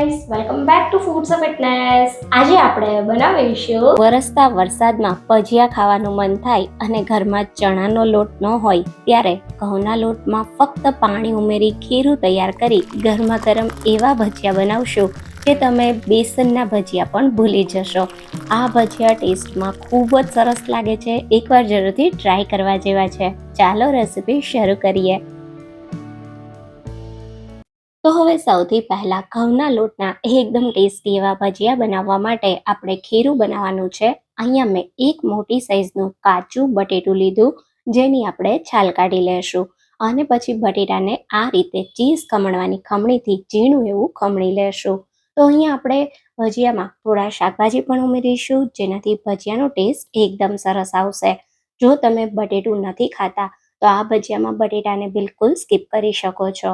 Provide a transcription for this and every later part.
Friends welcome back to foods of fitness આજે આપણે બનાવીશું વરસતા વરસાદમાં ભજીયા ખાવાનું મન થાય અને ઘરમાં ચણાનો લોટ ન હોય, ત્યારે ઘઉંના લોટમાં ફક્ત પાણી ઉમેરી ખીરું તૈયાર કરી ગરમા ગરમ એવા ભજીયા બનાવશો કે તમે બેસનના ભજીયા પણ ભૂલી જશો. આ ભજીયા ટેસ્ટમાં ખૂબ જ સરસ લાગે છે. એકવાર જરૂરથી ટ્રાય કરવા જેવા છે. ચાલો રેસીપી શરૂ કરીએ. તો હવે સૌથી પહેલાં ઘઉંના લોટના એકદમ ટેસ્ટી એવા ભજીયા બનાવવા માટે આપણે ખીરું બનાવવાનું છે. અહીંયા મેં એક મોટી સાઈઝનું કાચું બટેટું લીધું, જેની આપણે છાલ કાઢી લેશું. અને પછી બટેટાને આ રીતે ચીઝ ખમણવાની ખમણીથી ઝીણું એવું ખમણી લેશું. તો અહીંયા આપણે ભજીયામાં થોડા શાકભાજી પણ ઉમેરીશું, જેનાથી ભજીયાનો ટેસ્ટ એકદમ સરસ આવશે. જો તમે બટેટું નથી ખાતા, તો આ ભજીયામાં બટેટાને બિલકુલ સ્કીપ કરી શકો છો.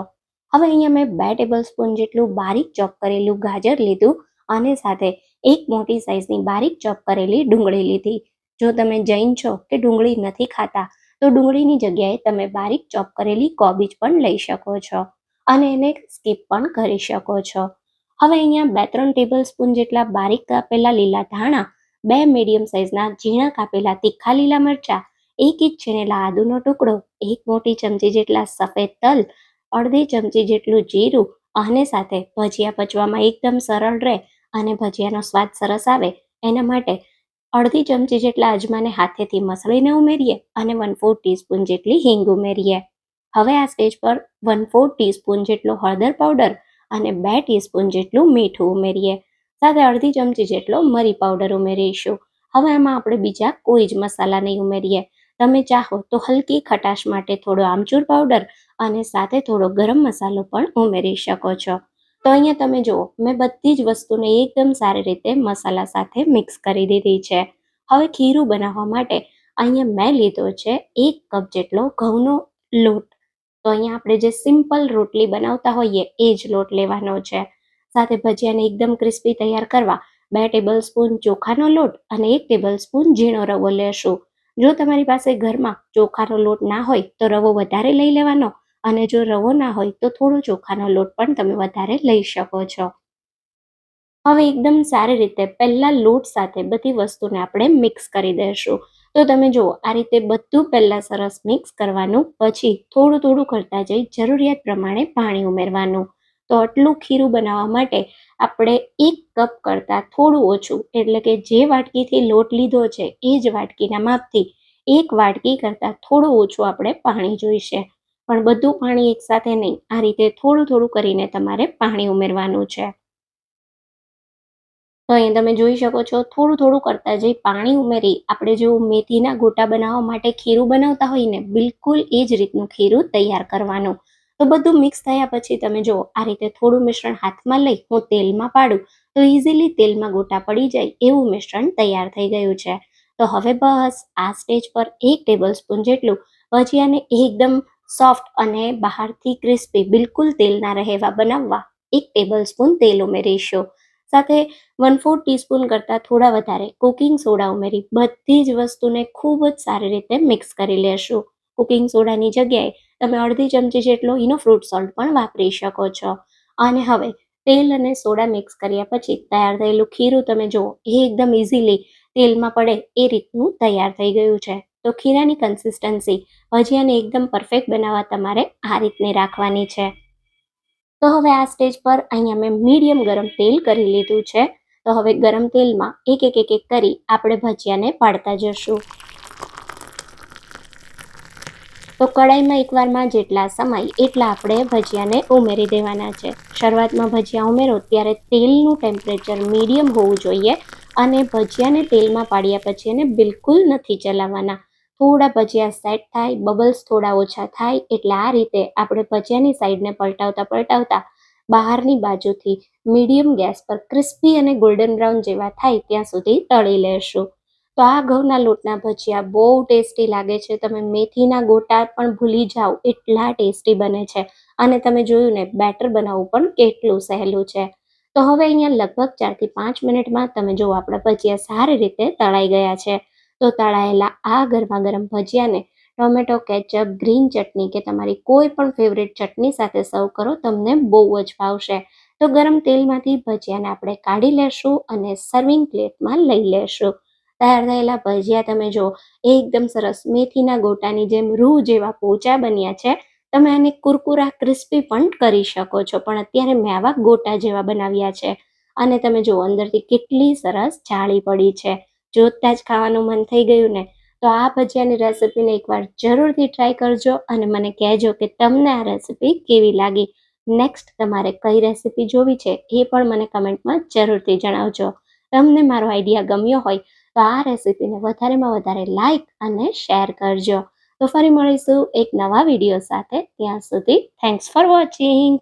હવે અહીંયા મેં બે ટેબલ સ્પૂન જેટલું બારીક ચોપ કરેલું ગાજર લીધું અને સાથે એક મોટી સાઇઝની બારીક ચોપ કરેલી ડુંગળી લીધી. જો તમે જૈન છો કે ડુંગળી નથી ખાતા, તો ડુંગળીની જગ્યાએ તમે બારીક ચોપ કરેલી કોબીજ પણ લઈ શકો છો અને એને સ્કીપ પણ કરી શકો છો. હવે અહીંયા બે ત્રણ ટેબલ સ્પૂન જેટલા બારીક કાપેલા લીલા ધાણા, બે મીડિયમ સાઇઝના ઝીણા કાપેલા તીખા લીલા મરચાં, એક ઇંચ છીણેલા આદુનો ટુકડો, એક મોટી ચમચી જેટલા સફેદ તલ અડધી ચમચી જેટલું જીરું અને સાથે ભજીયા પચવામાં એકદમ સરળ રહે અને ભજીયાનો સ્વાદ સરસ આવે, એના માટે અડધી ચમચી જેટલા અજમાને હાથેથી મસળીને ઉમેરીએ અને વન ફોર ટીસ્પૂન જેટલી હિંગ ઉમેરીએ. હવે આ સ્ટેજ પર વન ફોર ટીસ્પૂન જેટલો હળદર પાવડર અને બે ટીસ્પૂન જેટલું મીઠું ઉમેરીએ. સાથે અડધી ચમચી જેટલો મરી પાવડર ઉમેરીશું. હવે આમાં આપણે બીજા કોઈ જ મસાલા નહીં ઉમેરીએ. તમે ચાહો તો હલકી ખટાશ માટે થોડો આમચૂર પાવડર અને સાથે થોડો ગરમ મસાલો પણ ઉમેરી શકો છો. તો અહીંયા તમે જુઓ, મેં બધી જ વસ્તુને એકદમ સારી રીતે મસાલા સાથે મિક્સ કરી દીધી છે. હવે ખીરું બનાવવા માટે અહીંયા મેં લીધો છે એક કપ જેટલો ઘઉંનો લોટ. તો અહીંયા આપણે જે સિમ્પલ રોટલી બનાવતા હોઈએ, એ જ લોટ લેવાનો છે. સાથે ભજીયાને એકદમ ક્રિસ્પી તૈયાર કરવા બે ટેબલ સ્પૂન ચોખાનો લોટ અને એક ટેબલ સ્પૂન ઝીણો રવો લેશું. જો તમારી પાસે ઘરમાં ચોખાનો લોટ ના હોય, તો રવો વધારે લઈ લેવાનો. અને જો રવો ના હોય તો થોડો ચોખાનો લોટ પણ તમે વધારે લઈ શકો છો. હવે એકદમ સારી રીતે પહેલાં લોટ સાથે બધી વસ્તુને આપણે મિક્સ કરી દઈશું. તો તમે જુઓ, આ રીતે બધું પહેલાં સરસ મિક્સ કરવાનું, પછી થોડું થોડું કરતા જઈ જરૂરિયાત પ્રમાણે પાણી ઉમેરવાનું. તો આટલું ખીરું બનાવવા માટે આપણે એક કપ કરતાં થોડું ઓછું, એટલે કે જે વાટકીથી લોટ લીધો છે એ જ વાટકીના માપથી એક વાટકી કરતાં થોડું ઓછું આપણે પાણી જોઈશે. પણ બધું પાણી એકસાથે નહીં. આ રીતે થોડું થોડું કરીને તમારે પાણી ઉમેરવાનું છે. તો અહીં તમે જોઈ શકો છો, થોડું થોડું કરતા જઈ પાણી ઉમેરી આપણે જો મેથીના ગોટા બનાવવા માટે ખીરું બનાવતા હોય ને, બિલકુલ એ જ રીતનું ખીરું તૈયાર કરવાનું. તો બધું મિક્સ થયા પછી તમે જો આ રીતે થોડું મિશ્રણ હાથમાં લઈ હું તેલમાં પાડું, તો ઇઝીલી તેલમાં ગોટા પડી જાય એવું મિશ્રણ તૈયાર થઈ ગયું છે. તો હવે બસ આ સ્ટેજ પર એક ટેબલ સ્પૂન જેટલું, ભજીયાને એકદમ સોફ્ટ અને બહારથી ક્રિસ્પી, બિલકુલ તેલના રહેવા બનાવવા એક ટેબલ સ્પૂન તેલ ઉમેરીશું. સાથે વન ફોર ટીસ્પૂન કરતાં થોડા વધારે કુકિંગ સોડા ઉમેરી બધી જ વસ્તુને ખૂબ જ સારી રીતે મિક્સ કરી લેશું. કુકિંગ સોડાની જગ્યાએ તમે અડધી ચમચી જેટલો ઇનો ફ્રૂટ સોલ્ટ પણ વાપરી શકો છો. અને હવે તેલ અને સોડા મિક્સ કર્યા પછી તૈયાર થયેલું ખીરું તમે જુઓ, એ એકદમ ઇઝીલી તેલમાં પડે એ રીતનું તૈયાર થઈ ગયું છે. તો ખીરાની કન્સિસ્ટન્સી ભજીયાને એકદમ પરફેક્ટ બનાવવા તમારે આ રીતની રાખવાની છે. તો હવે આ સ્ટેજ પર અહીંયા મેં મીડિયમ ગરમ તેલ કરી લીધું છે. તો હવે ગરમ તેલમાં એક એક એક એક કરી આપણે ભજીયાને પાડતા જશું. તો કડાઈમાં એકવારમાં જેટલા સમય એટલા આપણે ભજીયાને ઉમેરી દેવાના છે. શરૂઆતમાં ભજીયા ઉમેરો, ત્યારે તેલનું ટેમ્પરેચર મીડિયમ હોવું જોઈએ અને ભજીયાને તેલમાં પાડ્યા પછી એને બિલકુલ નથી ચલાવવાના. થોડા ભજીયા સેટ થાય બબલ્સ થોડા ઓછા થાય, એટલે આ રીતે આપણે ભજીયાની સાઈડને પલટાવતા પલટાવતા બહારની બાજુથી મીડિયમ ગેસ પર ક્રિસ્પી અને ગોલ્ડન બ્રાઉન જેવા થાય ત્યાં સુધી તળી લેશું. તો આ ઘઉંના લોટના ભજીયા બહુ ટેસ્ટી લાગે છે. તમે મેથીના ગોટા પણ ભૂલી જાઓ, એટલા ટેસ્ટી બને છે. અને તમે જોયું ને બેટર બનાવવું પણ કેટલું સહેલું છે. તો હવે અહીંયા લગભગ ચારથી પાંચ મિનિટમાં તમે જો આપણા ભજીયા સારી રીતે તળાઈ ગયા છે. તો તળાયેલા આ ગરમા ગરમ ભજીયાને ટોમેટો, કેચઅપ, ગ્રીન ચટણી કે તમારી કોઈ પણ ફેવરેટ ચટણી સાથે સર્વ કરો, તમને બહુ જ ભાવશે તો ગરમ તેલમાંથી ભજીયાને આપણે કાઢી લેશું અને સર્વિંગ પ્લેટમાં લઈ લેશું. તૈયાર થયેલા ભજીયા તમે જો એકદમ સરસ મેથીના ગોટાની જેમ રૂ જેવા પોચા બન્યા છે. તમે આને કુરકુરા ક્રિસ્પી પણ કરી શકો છો, પણ અત્યારે મેં આવા ગોટા જેવા બનાવ્યા છે. અને તમે જો અંદરથી કેટલી સરસ જાળી પડી છે. જોતાં જ ખાવાનું મન થઈ ગયું ને, તો આ ભજીયાની રેસિપીને એકવાર જરૂરથી ટ્રાય કરજો અને મને કહેજો કે તમને આ રેસીપી કેવી લાગી. નેક્સ્ટ તમારે કઈ રેસિપી જોવી છે એ પણ મને કમેન્ટમાં જરૂરથી જણાવજો. તમને મારો આઈડિયા ગમ્યો હોય તો આ રેસીપીને વધારેમાં વધારે લાઈક અને શેર કરજો. તો ફરી મળીશું એક નવા વીડિયો સાથે. ત્યાં સુધી થેન્ક્સ ફોર વોચિંગ